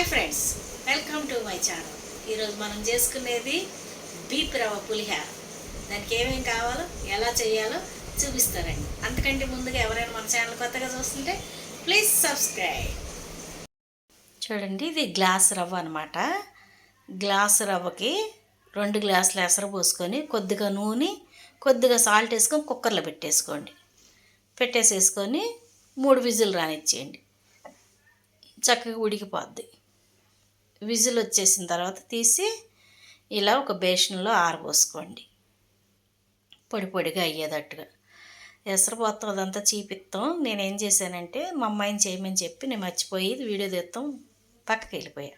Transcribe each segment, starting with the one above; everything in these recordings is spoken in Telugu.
Hi friends welcome to my channel. ఈరోజు మనం చేసుకునేది బీప్ రవ్వ పులిహార. దానికి ఏమేమి కావాలో ఎలా చేయాలో చూపిస్తారండి. అంతకంటే ముందుగా ఎవరైనా మన ఛానల్ కొత్తగా చూస్తుంటే ప్లీజ్ సబ్స్క్రైబ్. చూడండి ఇది గ్లాస్ రవ్వ అనమాట గ్లాస్ రవ్వకి రెండు గ్లాసులు ఎసరు పోసుకొని కొద్దిగా నూనె కొద్దిగా సాల్ట్ వేసుకొని కుక్కర్లో పెట్టేసుకోండి. పెట్టేసేసుకొని మూడు విజిల్ రానిచ్చేయండి. చక్కగా ఉడికిపోద్ది. విజిల్ వచ్చేసిన తర్వాత తీసి ఇలా ఒక బేషన్లో ఆరబోసుకోండి పొడి పొడిగా అయ్యేటట్టుగా. ఎసరపోతాం అదంతా చీపిస్తాం నేనేం చేశానంటే మా అమ్మాయిని చేయమని చెప్పి నేను మర్చిపోయి వీడియో తీస్తాం పక్కకి వెళ్ళిపోయా.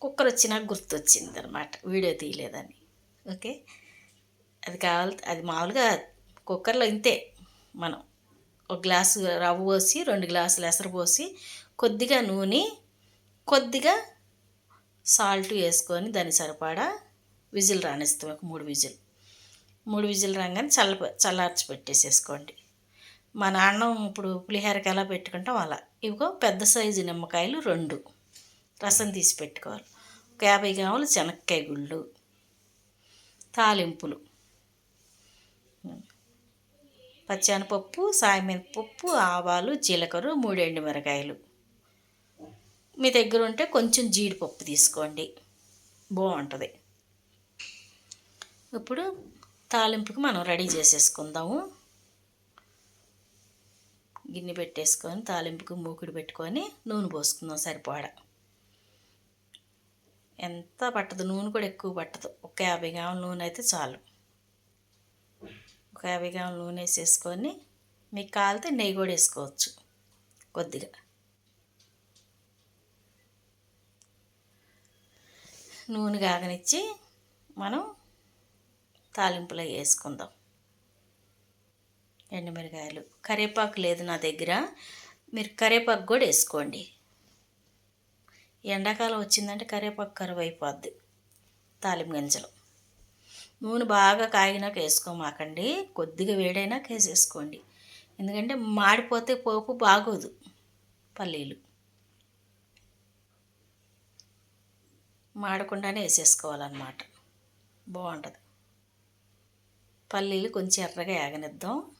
కుక్కర్ వచ్చినాక గుర్తొచ్చింది అనమాట వీడియో తీయలేదని. ఓకే? అది కావాలి అది మామూలుగా కుక్కర్లో ఇంతే మనం. ఒక గ్లాసు రవ్వ పోసి రెండు గ్లాసులు ఎసరు పోసి కొద్దిగా నూనె కొద్దిగా సాల్ట్ వేసుకొని దాని సరిపడా విజిల్ రానిస్తాం. ఒక మూడు విజిల్. మూడు విజిల్ రాగానే చల్ల చల్లార్చి పెట్టేసేసుకోండి. మన అన్నం ఇప్పుడు పులిహోరకి ఎలా పెట్టుకుంటాం అలా. ఇవిగో పెద్ద సైజు నిమ్మకాయలు రెండు. రసం తీసి పెట్టుకోవాలి. ఒక యాభై గ్రాములు శనక్కాయ గుళ్ళు. తాలింపులు. పచ్చెనపప్పు సాయమినపప్పు ఆవాలు జీలకర్ర మూడు మిరకాయలు. మీ దగ్గర ఉంటే కొంచెం జీడిపప్పు తీసుకోండి. బాగుంటుంది. ఇప్పుడు తాలింపుకి మనం రెడీ చేసేసుకుందాము. గిన్నె పెట్టేసుకొని తాలింపుకి మూకుడు పెట్టుకొని నూనె పోసుకుందాం సరిపడా. ఎంత పట్టదు? నూనె కూడా ఎక్కువ పట్టదు. ఒక యాభై గ్రాముల నూనె అయితే చాలు. ఒక యాభై గ్రాముల నూనె వేసేసుకొని మీకు కాలితే నెయ్యి కూడా వేసుకోవచ్చు కొద్దిగా. నూనె కాగనిచ్చి మనం తాలింపులో వేసుకుందాం. ఎండుమిరకాయలు కరివేపాకు లేదు నా దగ్గర. మీరు కరివేపాకు కూడా వేసుకోండి. ఎండాకాలం వచ్చిందంటే కరివేపాకు కరువు అయిపోద్ది తాలింపు గింజలు. నూనె బాగా కాగినాక వేసుకోమాకండి. కొద్దిగా వేడైనాక వేసేసుకోండి. ఎందుకంటే మాడిపోతే పోపు బాగోదు పల్లీలు. మాడకుండానే వేసేసుకోవాలన్నమాట. బాగుంటుంది. పల్లీలు కొంచెం ఎర్రగా ఏగనిద్దాం.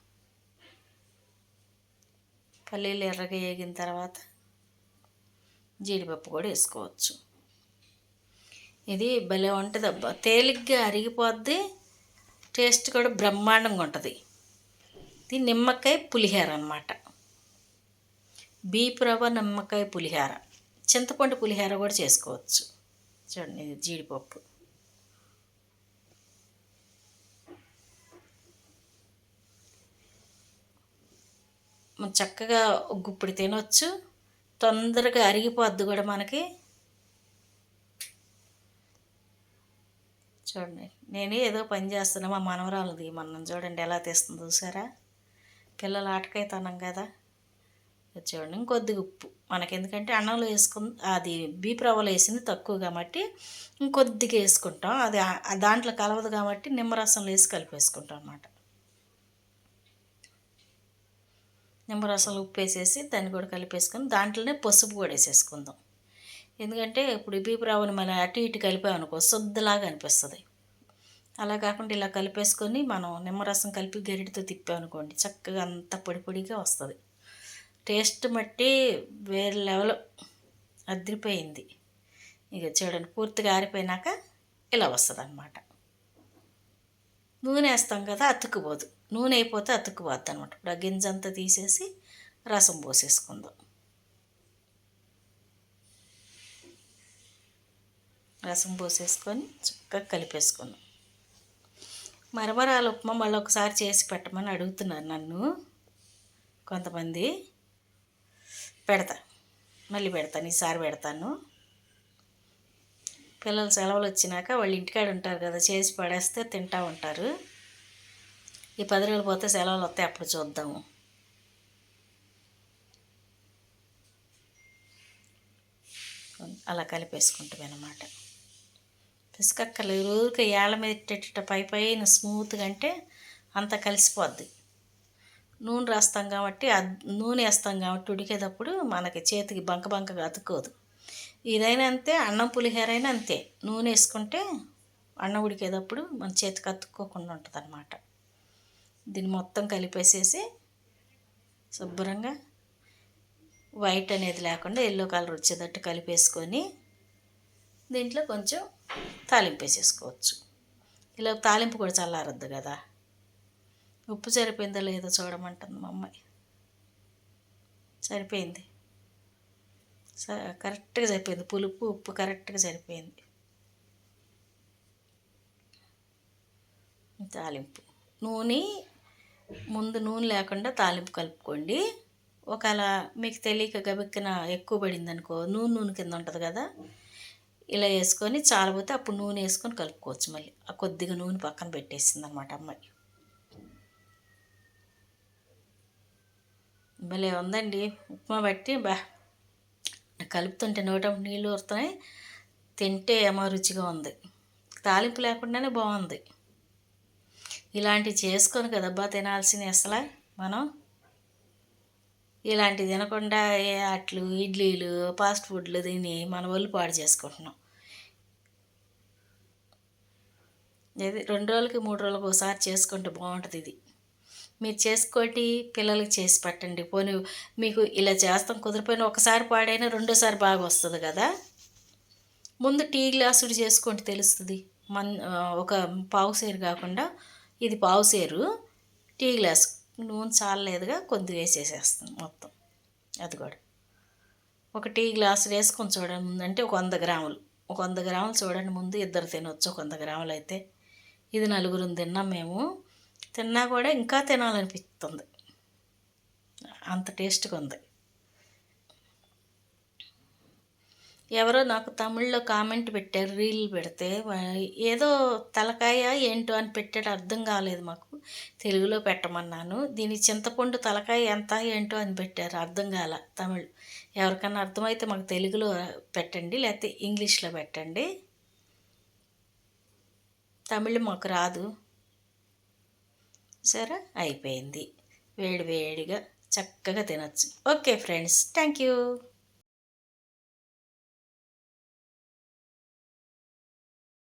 పల్లీలు ఎర్రగా వేగిన తర్వాత జీడిపప్పు కూడా వేసుకోవచ్చు. ఇది భలే ఉంటుంది అబ్బా తేలిగ్గా అరిగిపోద్ది. టేస్ట్ కూడా బ్రహ్మాండంగా ఉంటుంది. ఇది నిమ్మకాయ పులిహేర అనమాట బీపు రవ్వ నిమ్మకాయ పులిహేర. చింతపండు పులిహేర కూడా చేసుకోవచ్చు. చూడండి ఇది జీడిపప్పు. చక్కగా గుప్పుడు తినొచ్చు. తొందరగా అరిగిపోద్ది కూడా మనకి. చూడండి నేను ఏదో పని చేస్తున్నా మా మనవరాలది మనం చూడండి ఎలా తీస్తుందో చూసారా? పిల్లలు ఆటకైతున్నాం కదా. చూడండి ఇంకొద్దిగా ఉప్పు. మనకి ఎందుకంటే అన్నంలో వేసుకుని అది బీప్రవ్వలో వేసింది తక్కువ కాబట్టి ఇంకొద్దిగా వేసుకుంటాం. అది దాంట్లో కలవదు కాబట్టి నిమ్మరసంలో వేసి కలిపేసుకుంటాం అన్నమాట. నిమ్మరసంలో ఉప్పు వేసేసి దాన్ని కూడా కలిపేసుకొని దాంట్లోనే పసుపు కూడా వేసేసుకుందాం. ఎందుకంటే ఇప్పుడు బీపు రవ్వని మనం అటు ఇటు కలిపామనుకో సొద్దులాగా అనిపిస్తుంది. అలా కాకుండా ఇలా కలిపేసుకొని మనం నిమ్మరసం కలిపి గరిటితో తిప్పామనుకోండి చక్కగా అంత పొడి పొడిగా వస్తుంది. టేస్ట్ మట్టి వేరే లెవెల్ అదిరిపోయింది. ఇక చూడండి పూర్తిగా ఆరిపోయినాక ఇలా వస్తుంది అనమాట నూనె వేస్తాం కదా అతుక్కుపోదు. నూనె అయిపోతే అతుక్కుపోద్ది అనమాట ఇప్పుడు ఆ గింజంతా తీసేసి రసం పోసేసుకుందాం. రసం పోసేసుకొని చక్కగా కలిపేసుకున్నాం మరమరాల ఉప్మా మళ్ళీ ఒకసారి చేసి పెట్టమని అడుగుతున్నారు నన్ను కొంతమంది. పెడతా. మళ్ళీ పెడతాను ఈసారి పెడతాను. పిల్లలు సెలవులు వచ్చినాక వాళ్ళు ఇంటికాడ ఉంటారు కదా చేసి పడేస్తే తింటూ ఉంటారు. ఈ పది రోజులు పోతే సెలవులు వస్తాయి అప్పుడు చూద్దాము. అలా కలిపేసుకుంటాం అన్నమాట. పిసుకక్కలు ఊరికే ఏళ్ళ మీద పై పైన స్మూత్గా అంటే అంత కలిసిపోద్ది. నూనె రాస్తాం కాబట్టి నూనె వేస్తాం కాబట్టి ఉడికేటప్పుడు మనకి చేతికి బంక బంకగా అతుక్కోదు. ఇదైనా అంతే అన్నం పులిహోర అయినా అంతే. నూనె వేసుకుంటే అన్నం ఉడికేటప్పుడు మన చేతికి అతుక్కోకుండా ఉంటుంది అనమాట దీన్ని మొత్తం కలిపేసేసి శుభ్రంగా వైట్ అనేది లేకుండా ఎల్లో కలర్ వచ్చేటట్టు కలిపేసుకొని దీంట్లో కొంచెం తాలింపు వేసేసుకోవచ్చు. ఇలా తాలింపు కూడా చల్లారద్దు కదా. ఉప్పు సరిపోయిందో లేదో చూడమంటుంది మా అమ్మాయి. సరిపోయింది. స- కరెక్ట్గా సరిపోయింది. పులుపు ఉప్పు కరెక్ట్గా సరిపోయింది. తాలింపు. నూనె ముందు నూనె లేకుండా తాలింపు కలుపుకోండి. ఒకవేళ మీకు తెలియక గబిక్కిన ఎక్కువ పడింది అనుకో నూనె నూనె కింద ఉంటుంది కదా ఇలా వేసుకొని చాలపోతే అప్పుడు నూనె వేసుకొని కలుపుకోవచ్చు మళ్ళీ. ఆ కొద్దిగా నూనె పక్కన పెట్టేసింది అనమాట అమ్మాయి. భలే ఉందండి. ఉప్మా బట్టి బా కలుపుతుంటే నోట నీళ్ళు ఊరుతున్నాయి. తింటే ఏమో రుచిగా ఉంది. తాలింపు లేకుండానే బాగుంది. ఇలాంటివి చేసుకొని కదబ్బా తినాల్సింది అసలు మనం. ఇలాంటివి తినకుండా ఏ అట్లు ఇడ్లీలు ఫాస్ట్ ఫుడ్లు తిని మన ఒళ్ళు పాడు చేసుకుంటున్నాం. ఇది రెండు రోజులకి మూడు రోజులకి ఒకసారి చేసుకుంటే బాగుంటుంది ఇది. మీరు చేసుకోటి పిల్లలకి చేసి పెట్టండి. పోనీ మీకు ఇలా చేస్తాం కుదిరిపోయిన ఒకసారి పాడైనా రెండోసారి బాగా వస్తుంది కదా. ముందు టీ గ్లాసుడు చేసుకోండి తెలుస్తుంది. మన్ ఒక పావు సేరు కాకుండా ఇది పావు సేరు. టీ గ్లాస్ నూనె చాలలేదుగా కొద్దిగా వేసేసేస్తాం మొత్తం. అది కూడా. ఒక టీ గ్లాస్ వేసుకొని చూడండి ముందు. అంటే ఒక వంద గ్రాములు. ఒక వంద గ్రాములు చూడండి ముందు ఇద్దరు తినొచ్చు ఒక వంద గ్రాములు అయితే. ఇది నలుగురు తిన్నాం మేము. తిన్నా కూడా ఇంకా తినాలనిపిస్తుంది. అంత టేస్ట్గా ఉంది. ఎవరో నాకు తమిళ్ళో కామెంట్ పెట్టారు రీల్ పెడితే ఏదో తలకాయ ఏంటో అని పెట్టాడు అర్థం కాలేదు మాకు. తెలుగులో పెట్టమన్నాను. దీని చింతపండు తలకాయ ఎంత ఏంటో అని పెట్టారు అర్థం కాల తమిళ్. ఎవరికన్నా అర్థమైతే మాకు తెలుగులో పెట్టండి లేకపోతే ఇంగ్లీష్లో పెట్టండి. తమిళ్ మాకు రాదు. సరే అయిపోయింది. వేడి వేడిగా చక్కగా తినచ్చు. Okay friends thank you